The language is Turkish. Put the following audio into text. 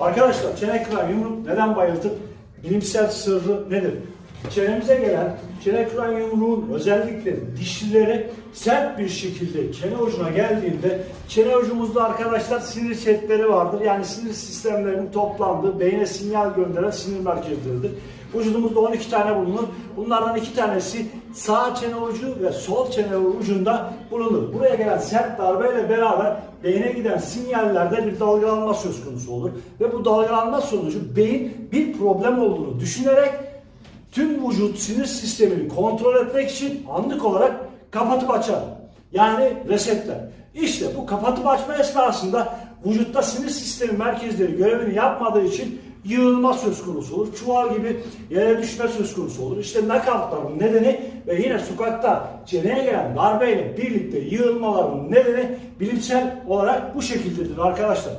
Arkadaşlar çene kıran yumruk neden bayıltır? Bilimsel sırrı nedir? Çenemize gelen çene kıran yumruğun özellikle dişlileri sert bir şekilde çene ucuna geldiğinde çene ucumuzda arkadaşlar sinir setleri vardır. Yani sinir sistemlerinin toplandığı beyne sinyal gönderen sinir merkezleridir. Vücudumuzda 12 tane bulunur. Bunlardan iki tanesi sağ çene ucu ve sol çene ucunda bulunur. Buraya gelen sert darbeyle beraber beyne giden sinyallerde bir dalgalanma söz konusu olur. Ve bu dalgalanma sonucu beyin bir problem olduğunu düşünerek tüm vücut sinir sistemini kontrol etmek için anlık olarak kapatıp açar. Yani resetler. İşte bu kapatıp açma esnasında vücutta sinir sistemi merkezleri görevini yapmadığı için yığılma söz konusu olur. Çuval gibi yere düşme söz konusu olur. İşte knockoutların nedeni ve yine sokakta çeneye gelen darbeyle birlikte yığılmaların nedeni bilimsel olarak bu şekildedir arkadaşlar.